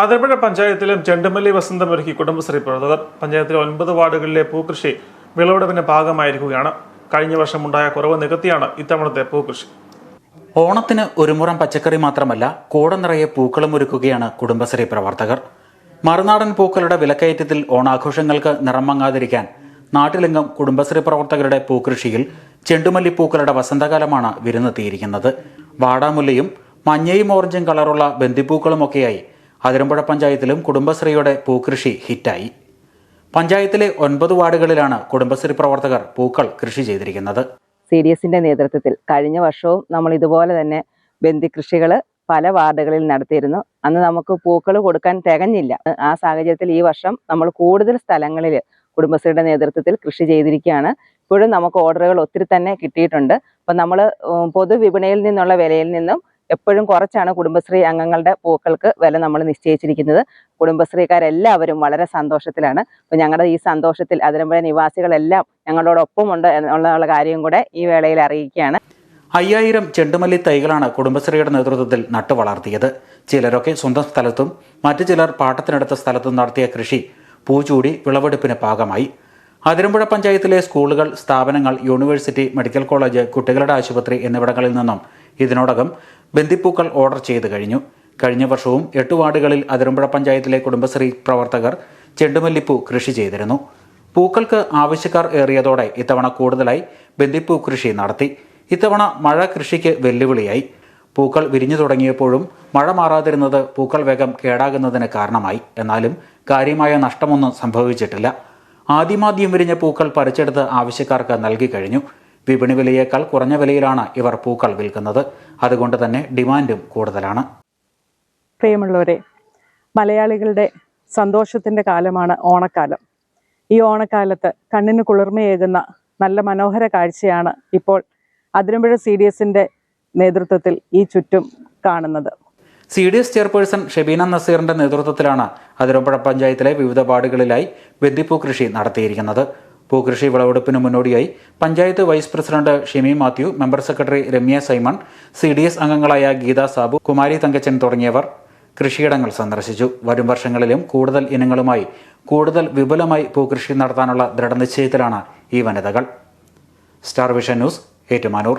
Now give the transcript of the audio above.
ആതിരപ്പുഴ പഞ്ചായത്തിലും ചെണ്ടുമല്ലി വസന്തമൊരുക്കി കുടുംബശ്രീ പ്രവർത്തകർ. പഞ്ചായത്തിലെ ഒൻപത് വാർഡുകളിലെ പൂക്കൃഷി വിളവെടുപ്പിന്റെ ഭാഗമായിരിക്കുകയാണ്. കഴിഞ്ഞ വർഷമുണ്ടായ കുറവ് നികത്തിയാണ് ഇത്തവണത്തെ പൂക്കൃഷി. ഓണത്തിന് ഒരു മുറം പച്ചക്കറി മാത്രമല്ല കൂട നിറയെ പൂക്കളും ഒരുക്കുകയാണ് കുടുംബശ്രീ പ്രവർത്തകർ. മറുനാടൻ പൂക്കളുടെ വിലക്കയറ്റത്തിൽ ഓണാഘോഷങ്ങൾക്ക് നിറം മങ്ങാതിരിക്കാൻ നാട്ടിലെങ്ങും കുടുംബശ്രീ പ്രവർത്തകരുടെ പൂക്കൃഷിയിൽ ചെണ്ടുമല്ലിപ്പൂക്കളുടെ വസന്തകാലമാണ് വിരുന്നെത്തിയിരിക്കുന്നത് വാടാമുല്ലയും മഞ്ഞയും ഓറഞ്ചും കളറുള്ള ബന്ദിപ്പൂക്കളുമൊക്കെയായി അതിരമ്പുഴ പഞ്ചായത്തിലും കുടുംബശ്രീയുടെ പൂക്കൃഷി ഹിറ്റായി. പഞ്ചായത്തിലെ ഒൻപത് വാർഡുകളിലാണ് കുടുംബശ്രീ പ്രവർത്തകർ പൂക്കൾ കൃഷി ചെയ്തിരിക്കുന്നത്. സി ഡി എസിന്റെ നേതൃത്വത്തിൽ കഴിഞ്ഞ വർഷവും നമ്മൾ ഇതുപോലെ തന്നെ ബന്ദികൃഷികൾ പല വാർഡുകളിൽ നടത്തിയിരുന്നു. അന്ന് നമുക്ക് പൂക്കൾ കൊടുക്കാൻ തികഞ്ഞില്ല. ആ സാഹചര്യത്തിൽ ഈ വർഷം നമ്മൾ കൂടുതൽ സ്ഥലങ്ങളിൽ കുടുംബശ്രീയുടെ നേതൃത്വത്തിൽ കൃഷി ചെയ്തിരിക്കുകയാണ്. ഇപ്പോഴും നമുക്ക് ഓർഡറുകൾ ഒത്തിരി തന്നെ കിട്ടിയിട്ടുണ്ട്. അപ്പം നമ്മൾ പൊതുവിപണിയിൽ നിന്നുള്ള വിലയിൽ നിന്നും എപ്പോഴും കുറച്ചാണ് കുടുംബശ്രീ അംഗങ്ങളുടെ പൂക്കൾക്ക് വില നമ്മൾ നിശ്ചയിച്ചിരിക്കുന്നത്. കുടുംബശ്രീക്കാരെല്ലാവരും വളരെ സന്തോഷത്തിലാണ്. അപ്പോൾ ഞങ്ങളുടെ ഈ സന്തോഷത്തിൽ അതിരമ്പുഴ നിവാസികളെല്ലാം ഞങ്ങളോടൊപ്പമുണ്ട് എന്നുള്ള കാര്യം കൂടെ ഈ വേളയിൽ അറിയിക്കുകയാണ്. അയ്യായിരം ചെണ്ടുമല്ലി തൈകളാണ് കുടുംബശ്രീയുടെ നേതൃത്വത്തിൽ നട്ടു വളർത്തിയത്. ചിലരൊക്കെ സ്വന്തം സ്ഥലത്തും മറ്റു ചിലർ പാട്ടത്തിനടുത്ത സ്ഥലത്തും നടത്തിയ കൃഷി പൂച്ചൂടി വിളവെടുപ്പിന് പാകമായി. അതിരമ്പുഴ പഞ്ചായത്തിലെ സ്കൂളുകൾ സ്ഥാപനങ്ങൾ യൂണിവേഴ്സിറ്റി മെഡിക്കൽ കോളേജ് കുട്ടികളുടെ ആശുപത്രി എന്നിവിടങ്ങളിൽ നിന്നും ഇതിനോടകം ബന്ദിപ്പൂക്കൾ ഓർഡർ ചെയ്തു കഴിഞ്ഞു. കഴിഞ്ഞ വർഷവും എട്ട് വാർഡുകളിൽ അതിരമ്പുഴ പഞ്ചായത്തിലെ കുടുംബശ്രീ പ്രവർത്തകർ ചെണ്ടുമല്ലിപ്പൂ കൃഷി ചെയ്തിരുന്നു. പൂക്കൾക്ക് ആവശ്യക്കാർ ഏറിയതോടെ ഇത്തവണ കൂടുതലായി ബന്ദിപ്പൂ കൃഷി നടത്തി. ഇത്തവണ മഴ കൃഷിക്ക് വെല്ലുവിളിയായി. പൂക്കൾ വിരിഞ്ഞു തുടങ്ങിയപ്പോഴും മഴ മാറാതിരുന്നത് പൂക്കൾ വേഗം കേടാകുന്നതിന് കാരണമായി. എന്നാലും കാര്യമായ നഷ്ടമൊന്നും സംഭവിച്ചിട്ടില്ല. ആദ്യമാദ്യം വിരിഞ്ഞ പൂക്കൾ പറിച്ചെടുത്ത് ആവശ്യക്കാർക്ക് നൽകി കഴിഞ്ഞു. വിപണി വിലയേക്കാൾ കുറഞ്ഞ വിലയിലാണ് ഇവർ പൂക്കൾ വിൽക്കുന്നത്. അതുകൊണ്ട് തന്നെ ഡിമാൻഡും കൂടുതലാണ്. പ്രിയമുള്ളവരെ മലയാളികളുടെ സന്തോഷത്തിന്റെ കാലമാണ് ഓണക്കാലം. ഈ ഓണക്കാലത്ത് കണ്ണിന് കുളിർമയേകുന്ന നല്ല മനോഹര കാഴ്ചയാണ് ഇപ്പോൾ അതിരമ്പുഴ സി ഡി എസിന്റെ നേതൃത്വത്തിൽ ഈ ചുറ്റും കാണുന്നത്. C D S chairperson Shebeena നസീറിന്റെ നേതൃത്വത്തിലാണ് അതിരമ്പുഴ പഞ്ചായത്തിലെ വിവിധ വാർഡുകളിലായി ബന്ദിപ്പൂ കൃഷി നടത്തിയിരിക്കുന്നത്. പൂകൃഷി വിളവെടുപ്പിന് മുന്നോടിയായി panchayat vice president Shimi Mathew member secretary Ramya Simon C D S അംഗങ്ങളായ ഗീതാ സാബു കുമാരി തങ്കച്ചൻ തുടങ്ങിയവർ കൃഷിയിടങ്ങൾ സന്ദർശിച്ചു. വരും വർഷങ്ങളിലും കൂടുതൽ ഇനങ്ങളുമായി കൂടുതൽ വിപുലമായി ഭൂകൃഷി നടത്താനുള്ള ദൃഢനിശ്ചയത്തിലാണ് ഈ വനിതകൾ. Star vision news Ettumanoor.